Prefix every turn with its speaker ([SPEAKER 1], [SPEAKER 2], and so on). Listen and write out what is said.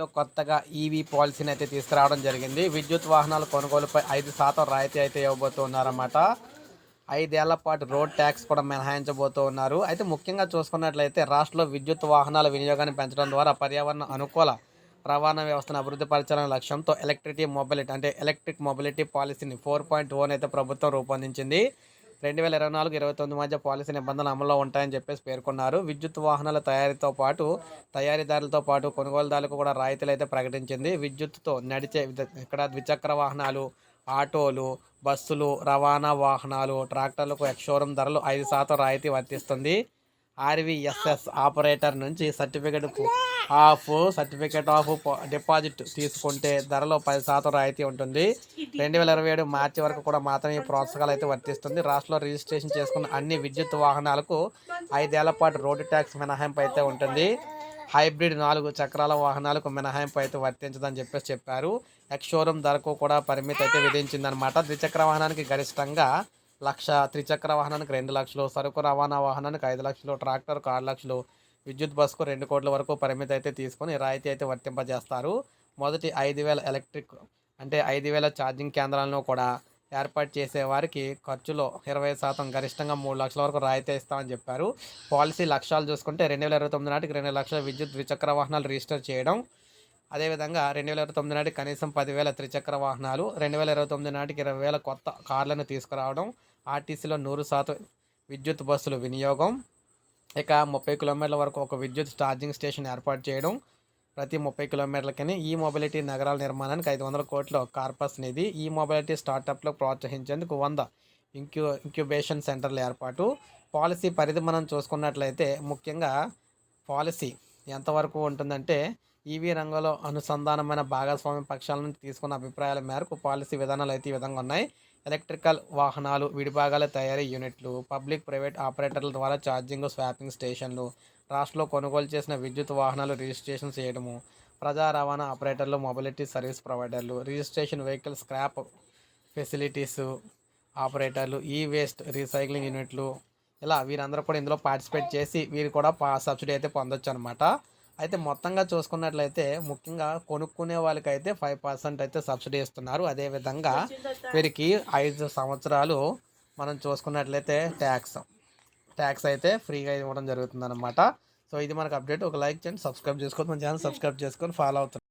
[SPEAKER 1] లో కొత్తగా ఈవీ పాలసీని అయితే తీసుకురావడం జరిగింది. విద్యుత్ వాహనాల కొనుగోలుపై ఐదు శాతం రాయితీ అయితే ఇవ్వబోతున్నారన్నమాట. ఐదేళ్ళ పాటు రోడ్ ట్యాక్స్ కూడా మినహాయించబోతూ ఉన్నారు. అయితే ముఖ్యంగా చూసుకున్నట్లయితే రాష్ట్రంలో విద్యుత్ వాహనాల వినియోగాన్ని పెంచడం ద్వారా పర్యావరణ అనుకూల రవాణా వ్యవస్థను అభివృద్ధి పరచాలనే లక్ష్యంతో ఎలక్ట్రిటీ మొబిలిటీ అంటే ఎలక్ట్రిక్ మొబిలిటీ పాలసీని ఫోర్ పాయింట్ ఓన్ అయితే ప్రభుత్వం రూపొందించింది. రెండు వేల ఇరవై నాలుగు ఇరవై తొమ్మిది మధ్య పాలసీ నిబంధనలు అమల్లో ఉంటాయని చెప్పేసి పేర్కొన్నారు. విద్యుత్ వాహనాల తయారీతో పాటు తయారీదారులతో పాటు కొనుగోలుదారులకు కూడా రాయితీలు అయితే ప్రకటించింది. విద్యుత్తో నడిచే ఇక్కడ ద్విచక్ర వాహనాలు ఆటోలు బస్సులు రవాణా వాహనాలు ట్రాక్టర్లకు ఎక్స్షోరూమ్ ధరలు ఐదు శాతం రాయితీ వర్తిస్తుంది. ఆర్వీఎస్ఎస్ ఆపరేటర్ నుంచి certificate of certificate of deposit తీసుకుంటే ధరలో పది శాతం రాయితీ ఉంటుంది. రెండు వేల ఇరవై ఏడు మార్చి వరకు కూడా మాత్రమే ఈ ప్రోత్సాహాలు అయితే వర్తిస్తుంది. రాష్ట్రంలో రిజిస్ట్రేషన్ చేసుకున్న అన్ని విద్యుత్ వాహనాలకు ఐదేళ్ళ పాటు రోడ్డు ట్యాక్స్ మినహాయింపు అయితే ఉంటుంది. హైబ్రిడ్ నాలుగు చక్రాల వాహనాలకు మినహాయింపు అయితే వర్తించదని చెప్పేసి చెప్పారు. ఎక్స్ షోరూమ్ ధరకు కూడా పరిమితి అయితే విధించిందనమాట ద్విచక్ర వాహనానికి గరిష్టంగా లక్ష త్రిచక్ర వాహనానికి రెండు లక్షలు సరుకు రవాణా వాహనానికి ఐదు లక్షలు ట్రాక్టర్కు ఆరు లక్షలు విద్యుత్ బస్సుకు రెండు కోట్ల వరకు పరిమితి అయితే తీసుకొని రాయితీ అయితే వర్తింపజేస్తారు. మొదటి ఐదు వేల ఎలక్ట్రిక్ అంటే ఐదు వేల ఛార్జింగ్ కేంద్రాలను కూడా ఏర్పాటు చేసే వారికి ఖర్చులో ఇరవై శాతం గరిష్టంగా మూడు లక్షల వరకు రాయితీ ఇస్తామని చెప్పారు. పాలసీ లక్ష్యాలు చూసుకుంటే రెండు వేల ఇరవై తొమ్మిది నాటికి రెండు లక్షల విద్యుత్ ద్విచక్ర వాహనాలు రిజిస్టర్ చేయడం అదేవిధంగా రెండు వేల ఇరవై తొమ్మిది నాటికి కనీసం పదివేల త్రిచక్ర వాహనాలు రెండు వేల ఇరవై తొమ్మిది నాటికి ఇరవై వేల కొత్త కార్లను తీసుకురావడం ఆర్టీసీలో నూరు శాతం విద్యుత్ బస్సుల వినియోగం. ఇక ముప్పై కిలోమీటర్ల వరకు ఒక విద్యుత్ ఛార్జింగ్ స్టేషన్ ఏర్పాటు చేయడం. ప్రతి ముప్పై కిలోమీటర్లకని ఈ మొబిలిటీ నగరాల నిర్మాణానికి ఐదు వందల కోట్ల కార్పస్ నిధి ఈ మొబిలిటీ స్టార్టప్లో ప్రోత్సహించేందుకు వంద ఇంక్యూ ఇంక్యుబేషన్ సెంటర్ల ఏర్పాటు. పాలసీ పరిధి మనం చూసుకున్నట్లయితే ముఖ్యంగా పాలసీ ఎంతవరకు ఉంటుందంటే ఈవీ రంగంలో అనుసంధానమైన భాగస్వామ్య పక్షాల నుంచి తీసుకున్న అభిప్రాయాల మేరకు పాలసీ విధానాలు అయితే ఈ విధంగా ఉన్నాయి. ఎలక్ట్రికల్ వాహనాలు విడిభాగాల తయారీ యూనిట్లు పబ్లిక్ ప్రైవేట్ ఆపరేటర్ల ద్వారా ఛార్జింగ్ స్వాపింగ్ స్టేషన్లు రాష్ట్రంలో కొనుగోలు చేసిన విద్యుత్ వాహనాలు రిజిస్ట్రేషన్ చేయడము ప్రజా రవాణా ఆపరేటర్లు మొబిలిటీ సర్వీస్ ప్రొవైడర్లు రిజిస్ట్రేషన్ వెహికల్ స్క్రాప్ ఫెసిలిటీస్ ఆపరేటర్లు ఈ వేస్ట్ రీసైక్లింగ్ యూనిట్లు ఇలా వీరందరూ కూడా ఇందులో పార్టిసిపేట్ చేసి వీరు కూడా పా సబ్సిడీ అయితే పొందొచ్చు అనమాట అయితే మొత్తంగా చూసుకున్నట్లయితే ముఖ్యంగా కొనుక్కునే వాళ్ళకైతే ఫైవ్ పర్సెంట్ అయితే సబ్సిడీ ఇస్తున్నారు. అదేవిధంగా వీరికి ఐదు సంవత్సరాలు మనం చూసుకున్నట్లయితే ట్యాక్స్ ట్యాక్స్ అయితే ఫ్రీగా ఇవ్వడం జరుగుతుంది అనమాట సో ఇది మనకు అప్డేట్ ఒక లైక్ చేయండి సబ్స్క్రైబ్ చేసుకోండి. మన ఛానల్ సబ్స్క్రైబ్ చేసుకొని ఫాలో అవుతుంది.